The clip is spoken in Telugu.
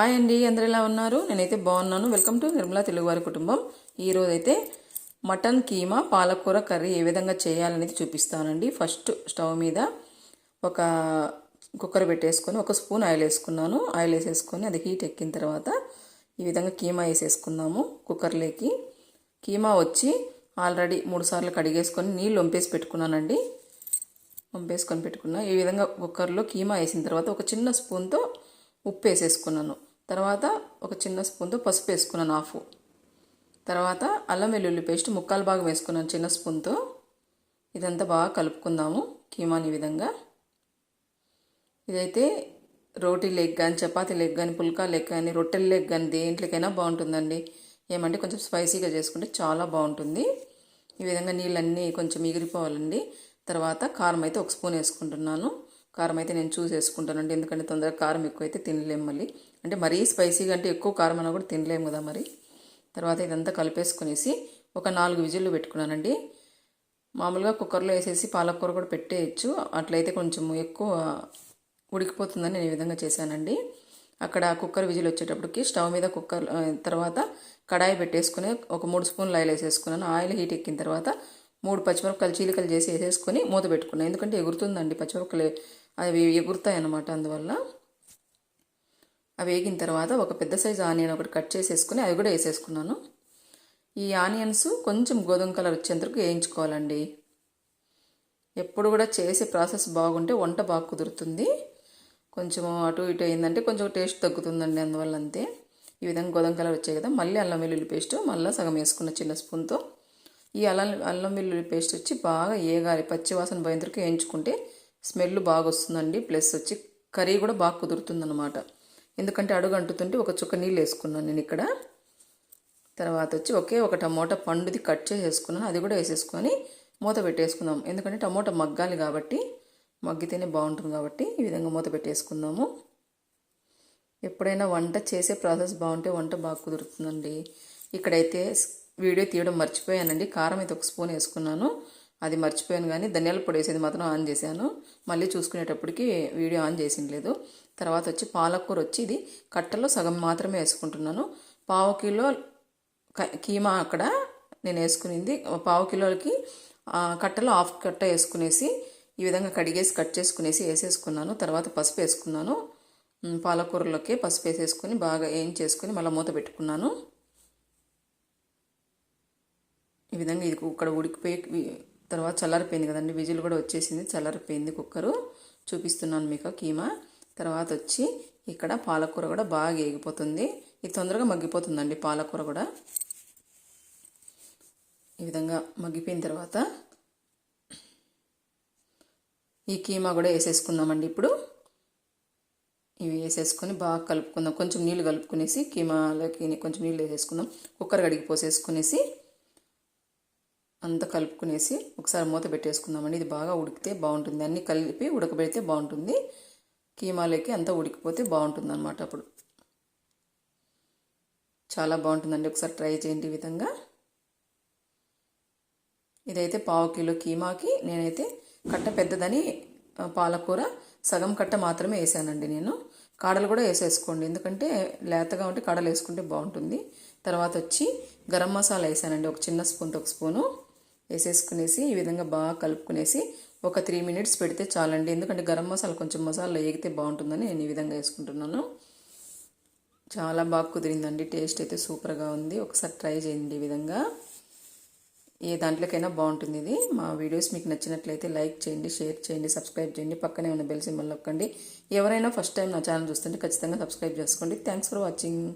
హాయ్ అండి అందరు ఎలా ఉన్నారు? నేనైతే బాగున్నాను. వెల్కమ్ టు నిర్మలా తెలుగువారి కుటుంబం ఈరోజు అయితే మటన్ కీమా పాలకూర కర్రీ ఏ విధంగా చేయాలనేది చూపిస్తానండి. ఫస్ట్ స్టవ్ మీద ఒక కుక్కర్ పెట్టేసుకొని ఒక స్పూన్ ఆయిల్ వేసుకున్నాను. ఆయిల్ వేసేసుకొని అది హీట్ ఎక్కిన తర్వాత ఈ విధంగా కీమా వేసేసుకున్నాము కుక్కర్లోకి కీమా వచ్చి ఆల్రెడీ మూడు సార్లు కడిగేసుకొని నీళ్ళు వంపేసి పెట్టుకున్నానండి. వంపేసుకొని పెట్టుకున్నా. ఈ విధంగా కుక్కర్లో కీమా వేసిన తర్వాత ఒక చిన్న స్పూన్తో ఉప్పు వేసేసుకున్నాను. తర్వాత ఒక చిన్న స్పూన్తో పసుపు వేసుకున్నాను హాఫ్. తర్వాత అల్లం వెల్లుల్లి పేస్ట్ ముక్కాలు భాగం వేసుకున్నాను చిన్న స్పూన్తో. ఇదంతా బాగా కలుపుకుందాము కీమాని ఈ విధంగా. ఇదైతే రోటీ లెగ్ కానీ చపాతీ లెగ్ కానీ పుల్కా లెగ్ కానీ రొట్టెల లెగ్ కానీ దేంట్లోకైనా బాగుంటుందండి. ఏమంటే కొంచెం స్పైసీగా చేసుకుంటే చాలా బాగుంటుంది. ఈ విధంగా నీళ్ళన్నీ కొంచెం ఎగిరిపోవాలండి. తర్వాత కారం అయితే ఒక స్పూన్ వేసుకుంటున్నాను. కారం అయితే నేను చూస్ చేసుకుంటానండి. ఎందుకంటే తొందరగా కారం ఎక్కువ అయితే తినలేము మళ్ళీ. అంటే మరీ స్పైసీగా అంటే ఎక్కువ కారం అన్నా కూడా తినలేము కదా మరి. తర్వాత ఇదంతా కలిపేసుకునేసి ఒక నాలుగు విజిల్లు పెట్టుకున్నానండి. మామూలుగా కుక్కర్లో వేసేసి పాలకూర కూడా పెట్టేయచ్చు. అట్లయితే కొంచెం ఎక్కువ ఉడికిపోతుందని నేను ఈ విధంగా చేశానండి. అక్కడ కుక్కర్ విజిల్ వచ్చేటప్పటికి స్టవ్ మీద కుక్కర్ తర్వాత కడాయి పెట్టేసుకుని ఒక మూడు స్పూన్లు ఆయిల్ వేసేసుకున్నాను. ఆయిల్ హీట్ ఎక్కిన తర్వాత మూడు పచ్చిమిరపకాయలు చీలికలు చేసి వేసేసుకొని మూత పెట్టుకున్నాను. ఎందుకంటే ఎగురుతుందండి పచ్చిమిరపకాయలు అవి ఎగురుతాయి అన్నమాట అందువల్ల. అవి వేగిన తర్వాత ఒక పెద్ద సైజు ఆనియన్ ఒకటి కట్ చేసేసుకుని అవి కూడా వేసేసుకున్నాను. ఈ ఆనియన్స్ కొంచెం గోధుమ కలర్ వచ్చేంతవరకు వేయించుకోవాలండి. ఎప్పుడు కూడా చేసే ప్రాసెస్ బాగుంటే వంట బాగా కుదురుతుంది. కొంచెం అటు ఇటు అయిందంటే కొంచెం టేస్ట్ తగ్గుతుందండి అందువల్ల అంతే. ఈ విధంగా గోధుమ కలర్ వచ్చాయి కదా మళ్ళీ అల్లం వెల్లుల్లి పేస్ట్ మళ్ళీ సగం వేసుకున్న చిన్న స్పూన్తో. ఈ అల్లం అల్లం వెల్లుల్లి పేస్ట్ వచ్చి బాగా ఏగాలి పచ్చివాసన పోయేంతవరకు వేయించుకుంటే స్మెల్ బాగా వస్తుందండి ప్లస్ వచ్చి కర్రీ కూడా బాగా కుదురుతుందన్నమాట. ఎందుకంటే అడుగు అంటుతుంటే ఒక చుక్క నీళ్ళు వేసుకున్నాను నేను ఇక్కడ. తర్వాత వచ్చి ఒకే ఒక టమోటా పండుది కట్ చేసేసుకున్నాను. అది కూడా వేసేసుకొని మూత పెట్టేసుకుందాం. ఎందుకంటే టమోటా మగ్గాలి కాబట్టి మగ్గితేనే బాగుంటుంది కాబట్టి ఈ విధంగా మూత పెట్టేసుకుందాము. ఎప్పుడైనా వంట చేసే ప్రాసెస్ బాగుంటే వంట బాగా కుదురుతుందండి. ఇక్కడైతే వీడియో తీయడం మర్చిపోయానండి. కారం అయితే ఒక స్పూన్ వేసుకున్నాను. అది మర్చిపోయాను కానీ ధనియాల పొడి వేసేది మాత్రం ఆన్ చేశాను. మళ్ళీ చూసుకునేటప్పటికి వీడియో ఆన్ చేసింది లేదు. తర్వాత వచ్చి పాలకూర వచ్చి ఇది కట్టలో సగం మాత్రమే వేసుకుంటున్నాను. పావు కిలో కీమా అక్కడ నేను వేసుకునింది. పావు కిలోలకి కట్టలో హాఫ్ కట్ట వేసుకునేసి ఈ విధంగా కడిగేసి కట్ చేసుకునేసి వేసేసుకున్నాను. తర్వాత పసుపు వేసుకున్నాను. పాలకూరలోకి పసుపు వేసేసుకొని బాగా ఏం చేసుకుని మళ్ళీ మూత పెట్టుకున్నాను. ఈ విధంగా ఇది ఇక్కడ ఉడికిపోయి తర్వాత చల్లారిపోయింది కదండి విజిల్ కూడా వచ్చేసింది చల్లారిపోయింది కుక్కరు. చూపిస్తున్నాను మీకు కీమా. తర్వాత వచ్చి ఇక్కడ పాలకూర కూడా బాగా ఏగిపోతుంది. ఇది తొందరగా మగ్గిపోతుందండి పాలకూర కూడా. ఈ విధంగా మగ్గిపోయిన తర్వాత ఈ కీమా కూడా వేసేసుకుందామండి ఇప్పుడు. ఇవి వేసేసుకొని బాగా కలుపుకుందాం. కొంచెం నీళ్ళు కలుపుకునేసి కీమాలోకి కొంచెం నీళ్ళు వేసేసుకుందాం. కుక్కర్ కడిగి పోసేసుకునేసి అంతా కలుపుకునేసి ఒకసారి మూత పెట్టేసుకుందామండి. ఇది బాగా ఉడికితే బాగుంటుంది. అన్నీ కలిపి ఉడకబెడితే బాగుంటుంది. కీమాలోకి అంతా ఉడికిపోతే బాగుంటుంది అనమాట అప్పుడు. చాలా బాగుంటుందండి. ఒకసారి ట్రై చేయండి ఈ విధంగా. ఇదైతే పావు కిలో కీమాకి నేనైతే కట్ట పెద్దదని పాలకూర సగం కట్ట మాత్రమే వేసానండి నేను. కాడలు కూడా వేసేసుకోండి. ఎందుకంటే లేతగా ఉంటే కాడలు వేసుకుంటే బాగుంటుంది. తర్వాత వచ్చి గరం మసాలా వేసానండి. ఒక చిన్న స్పూన్తో ఒక స్పూను. వేసేసుకునేసి ఈ విధంగా బాగా కలుపుకునేసి ఒక త్రీ మినిట్స్ పెడితే చాలండి. ఎందుకంటే గరం మసాలా కొంచెం మసాలా వేగితే బాగుంటుందని నేను ఈ విధంగా వేసుకుంటున్నాను. చాలా బాగా కుదిరిందండి. టేస్ట్ అయితే సూపర్గా ఉంది. ఒకసారి ట్రై చేయండి ఈ విధంగా. ఏ దాంట్లోకైనా బాగుంటుంది ఇది. మా వీడియోస్ మీకు నచ్చినట్లయితే లైక్ చేయండి షేర్ చేయండి సబ్స్క్రైబ్ చేయండి. పక్కనే ఉన్న బెల్ సింబల్ నొక్కండి. ఎవరైనా ఫస్ట్ టైం నా ఛానల్ చూస్తుంటే ఖచ్చితంగా సబ్స్క్రైబ్ చేసుకోండి. Thanks for watching.